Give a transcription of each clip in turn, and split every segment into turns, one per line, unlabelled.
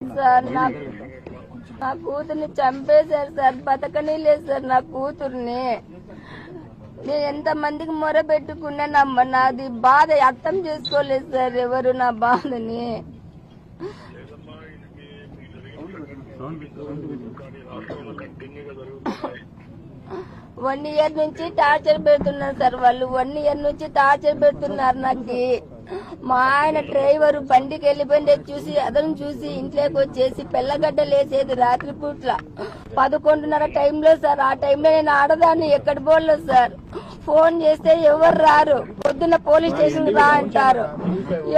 Sir నా నా కూతుర్ని చంపేశారు సార్ బతకనే లేదు సార్ నా కూతుర్ని. నేను ఎంత మందికి మొర పెట్టుకున్నా నాది బాధ అర్థం చేసుకోలేదు సార్ ఎవరు నా బాధని. వన్ ఇయర్ నుంచి టార్చర్ పెడుతున్నారు సార్ వాళ్ళు. వన్ ఇయర్ నుంచి టార్చర్ పెడుతున్నారు నాకు. మా ఆయన డ్రైవర్ బండికి వెళ్ళిపోయింది చూసి అతను చూసి ఇంట్లోకి వచ్చేసి పిల్లగడ్డ లేసేది రాత్రి పూట్ల పదకొండున్నర టైంలో సార్ ఆ టైంలో నేను ఆడదాన్ని ఎక్కడ పోలేదు సార్. ఫోన్ చేస్తే ఎవరు రారు? పొద్దున్న పోలీస్ స్టేషన్ రా అంటారు.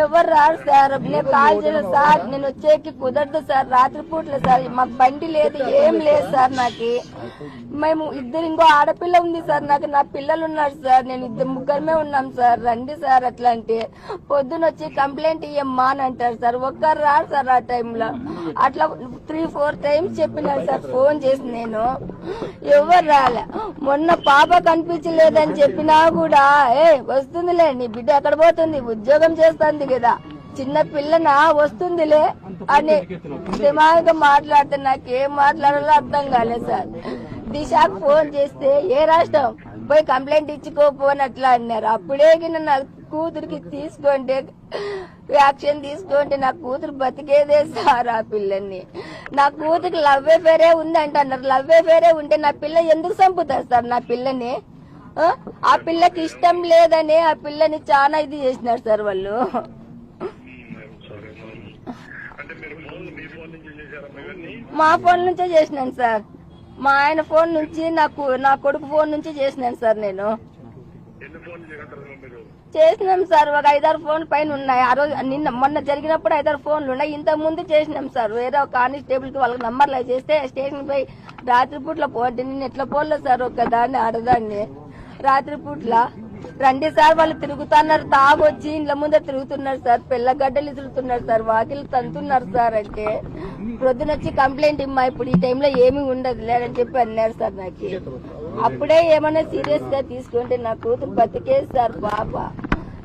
ఎవరు రారు సార్? నేను కాల్ చేయను సార్. నేను వచ్చేకి కుదరదు సార్. రాత్రిపూట్ల సార్. మాకు బండి లేదు ఏం లేదు సార్ నాకు. మేము ఇద్దరు ఇంకో ఆడపిల్ల ఉంది సార్ నాకు. నా పిల్లలు ఉన్నారు సార్. నేను ఇద్దరు ముగ్గురమే ఉన్నాం సార్. రండి సార్ అట్లా అంటే పొద్దున వచ్చి కంప్లైంట్ ఇయ్యమ్మా అని అంటారు సార్. ఒక్కరు రారు సార్ ఆ టైంలో. అట్లా త్రీ ఫోర్ టైమ్స్ చెప్పినారు సార్. ఫోన్ చేసి నేను. ఎవరు రాలే. మొన్న పాప కనిపించలేదని చెప్పినా కూడా ఏ వస్తుందిలే నీ బిడ్డ ఎక్కడ పోతుంది? ఉద్యోగం చేస్తుంది కదా. చిన్న పిల్లన? వస్తుందిలే. అని దిమాగా మాట్లాడితే నాకేం మాట్లాడాలో అర్థం కాలేదు సార్. దిశాకు ఫోన్ చేస్తే ఏ రాష్ట్రం? పోయి కంప్లైంట్ ఇచ్చుకోపో అని అట్లా అన్నారు. అప్పుడే నా కూతురికి తీసుకుంటే యాక్షన్ తీసుకుంటే నా కూతురు బతికేదే సార్ ఆ పిల్లని. నా కూతురికి లవ్ ఎఫేరే ఉంది అంటున్నారు లవ్ ఎఫేరే ఉంటే నా పిల్ల ఎందుకు చంపుతారు సార్ నా పిల్లని? ఆ? పిల్లకి ఇష్టం లేదని ఆ పిల్లని చాలా ఇది చేసినారు సార్ వాళ్ళు.
మా ఫోన్ నుంచే
చేసినాను సార్. మా ఆయన ఫోన్ నుంచి నాకు నా కొడుకు ఫోన్ నుంచి చేసినాను సార్ నేను. చేసినాం సార్ ఒక ఐదారు ఫోన్ పైన ఉన్నాయి. ఆ రోజు నిన్న మొన్న జరిగినప్పుడు ఐదారు ఫోన్లు ఉన్నాయి. ఇంత ముందు చేసినాం సార్. వేరే ఒక కానిస్టేబుల్కి వాళ్ళకి నంబర్లు చేస్తే స్టేషన్ పోయి రాత్రిపూట్ల పోటీ నిన్న ఎట్లా పోలేదు సార్ ఒక్కదాన్ని ఆడదాన్ని. రాత్రిపూట్ల. రండి సార్ వాళ్ళు తిరుగుతున్నారు. తాగొచ్చి ఇండ్ల ముందే తిరుగుతున్నారు సార్. పిల్లగడ్డలు తిరుగుతున్నారు సార్. వాకిలు తంతున్నారు సార్ అంటే ప్రొద్దునొచ్చి కంప్లైంట్ ఇమ్మా ఇప్పుడు ఈ టైంలో ఏమీ ఉండదు లేదని చెప్పి అన్నారు సార్ నాకు. అప్పుడే ఏమైనా సీరియస్గా తీసుకుంటే నా కూతురు బతికేది సార్ పాప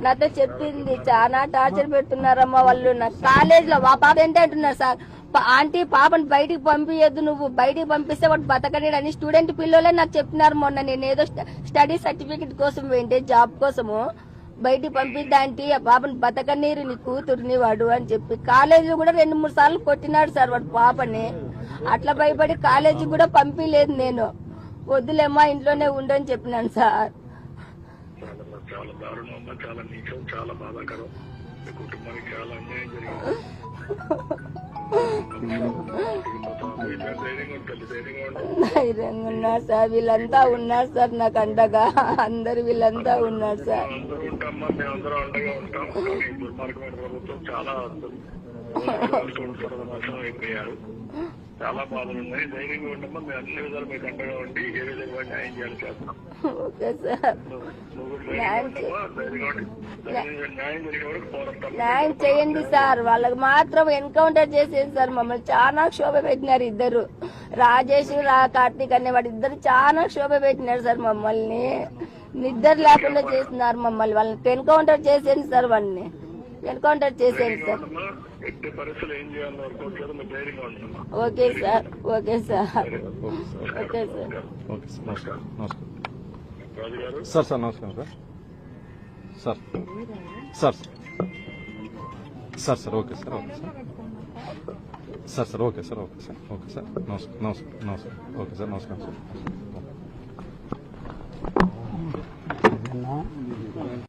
నాతో చెప్పింది చాలా టార్చర్ పెడుతున్నారమ్మా వాళ్ళు. నా కాలేజ్లో మా పాప ఏంటంటున్నారు సార్? ఆంటీ పాపని బయటికి పంపించద్దు నువ్వు. బయటికి పంపిస్తే వాడు బతకనేడు అని స్టూడెంట్ పిల్లలే నాకు చెప్తున్నారు మొన్న. నేను ఏదో స్ట- స్టడీ సర్టిఫికెట్ కోసం వెంటే జాబ్ కోసము. బయటికి పంపిద్దా ఆంటీ? ఆ పాపని బతకనీరు నీ కూతురుని వాడు అని చెప్పి. కాలేజీలో కూడా రెండు మూడు సార్లు కొట్టినాడు సార్ వాడు పాపని. అట్లా భయపడి కాలేజీ కూడా పంపించలేదు నేను. వద్దులేమ్మా ఇంట్లోనే ఉండని చెప్పినాను సార్.
చాలా దారుణం చాలా నీచం చాలా బాధాకరం. కుటుంబానికి చాలా అన్యాయం జరిగింది. ధైర్యంగా
ఉన్నారు సార్. వీళ్ళంతా ఉన్నారు సార్ నాకు అండగా. అందరు వీళ్ళంతా ఉన్నారు సార్.
ప్రభుత్వం చాలా అయిపోయారు. చాలా బాధలు ఉన్నాయి. ధైర్యంగా ఉండమ్మా. మేము అన్ని విధాలు మీకు అండగా ఉండి ఏ విధంగా న్యాయం చేయాలి చేస్తాం
ఓకే సార్.
నువ్వు నువ్వు ధైర్యంగా ఉండమ్మా. ధైర్యంగా ఉండి ధైర్యంగా న్యాయం
చేయండి సార్. వాళ్ళకి మాత్రం ఎన్కౌంటర్ చేసేది సార్. మమ్మల్ని చాలా క్షోభ పెట్టినారు ఇద్దరు. రాజేష్ రా కార్తీక్ అనే వాడు ఇద్దరు చాలా క్షోభ పెట్టినారు సార్ మమ్మల్ని. నిద్ర లేకుండా చేస్తున్నారు మమ్మల్ని. వాళ్ళని ఎన్కౌంటర్ చేసేయండి సార్ వాళ్ళని. ఎన్కౌంటర్ చేసేయండి సార్.
ఎట్టి పరిస్థితులు ఏం చేయాలో అనుకోవట్లేదు మీరు ధైర్యంగా ఉంటున్నామా
okay sir okay sir. Okay sir.
Okay sir. నమస్కారం. నమస్కారం. సార్ సార్ నమస్కారం sir. Sir. Sir sir. Sir okay sir okay sir. Sir sir okay sir okay sir okay sir. నమస్కారం నమస్కారం నమస్కారం. ఓకే సార్ నమస్కారం సార్.